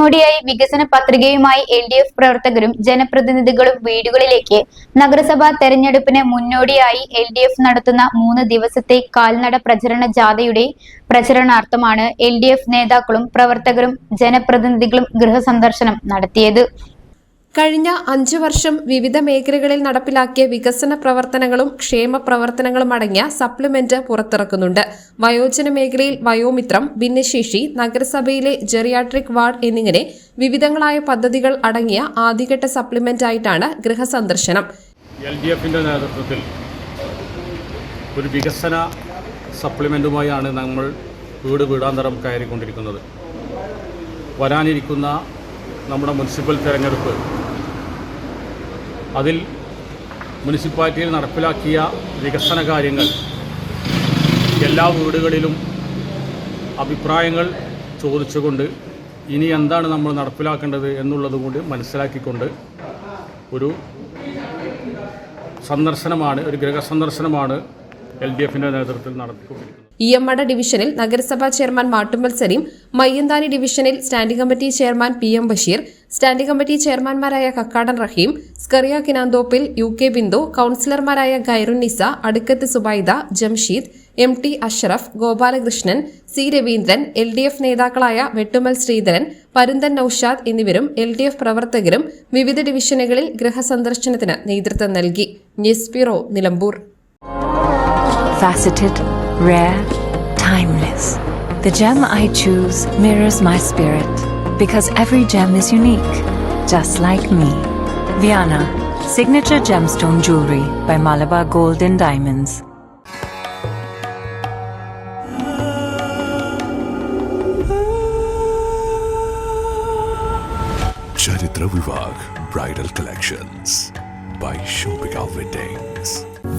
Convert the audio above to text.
മുന്നോടിയായി വികസന പത്രികയുമായി L D F പ്രവർത്തകരും ജനപ്രതിനിധികളും വീടുകളിലേക്ക് നഗരസഭാ തെരഞ്ഞെടുപ്പിന് മുന്നോടിയായി എൽ ഡി എഫ് നടത്തുന്ന മൂന്ന് ദിവസത്തെ കാൽനട പ്രചരണ ജാഥയുടെ പ്രചരണാർത്ഥമാണ് എൽ ഡി എഫ് നേതാക്കളും പ്രവർത്തകരും ജനപ്രതിനിധികളും ഗൃഹസന്ദർശനം നടത്തിയത്. കഴിഞ്ഞ അഞ്ചു വർഷം വിവിധ മേഖലകളിൽ നടപ്പിലാക്കിയ വികസന പ്രവർത്തനങ്ങളും ക്ഷേമ പ്രവർത്തനങ്ങളും അടങ്ങിയ സപ്ലിമെന്റ് പുറത്തിറക്കുന്നുണ്ട്. വയോജന മേഖലയിൽ വയോമിത്രം ഭിന്നശേഷി നഗരസഭയിലെ ജെറിയാട്രിക് വാർഡ് എന്നിങ്ങനെ വിവിധങ്ങളായ പദ്ധതികൾ അടങ്ങിയ ആദ്യഘട്ട സപ്ലിമെന്റ് ആയിട്ടാണ് ഗൃഹസന്ദർശനം. എൽ ഡി നേതൃത്വത്തിൽ ഒരു വികസന സപ്ലിമെന്റുമായാണ് നമ്മൾ വീട് വീടാന്തരം കയറിക്കൊണ്ടിരിക്കുന്നത്. വരാനിരിക്കുന്ന നമ്മുടെ മുനിസിപ്പൽ തിരഞ്ഞെടുപ്പ് അതിൽ മുനിസിപ്പാലിറ്റിയിൽ നടപ്പിലാക്കിയ വികസന കാര്യങ്ങൾ എല്ലാ വീടുകളിലും അഭിപ്രായങ്ങൾ ചോദിച്ചുകൊണ്ട് ഇനി എന്താണ് നമ്മൾ നടപ്പിലാക്കേണ്ടത് എന്നുള്ളത് കൂടി മനസ്സിലാക്കിക്കൊണ്ട് ഒരു സന്ദർശനമാണ് ഒരു ഗൃഹസന്ദർശനമാണ് എൽ ഡി എഫിന്റെ നേതൃത്വത്തിൽ നടത്തിക്കൊണ്ടിരിക്കുന്നത്. ഇ ഇയമ്മട ഡിവിഷനിൽ നഗരസഭാ ചെയർമാൻ മാട്ടുമ്പൽ മയ്യന്താനി ഡിവിഷനിൽ standing committee chairman P M Basheer standing committee ചെയർമാൻമാരായ Kakkadan Raheem Scaria Kinanthoppil U K Bindu കൌൺസിലർമാരായ Khairunnisa Adukkath Zubaida Jamsheed M T Ashraf Gopalakrishnan C Raveendran L D F നേതാക്കളായ വെട്ടുമൽ ശ്രീധരൻ പരുന്തൻ നൌഷാദ് എന്നിവരും എൽ ഡി എഫ് പ്രവർത്തകരും വിവിധ ഡിവിഷനുകളിൽ ഗൃഹസന്ദർശനത്തിന് നേതൃത്വം നൽകി. News bureau Nilambur. The gem I choose mirrors my spirit. because every gem is unique, just like me. Viana, signature gemstone jewelry by Malabar Gold and Diamonds. Charitra Vivag Bridal Collections by Shobika Weddings.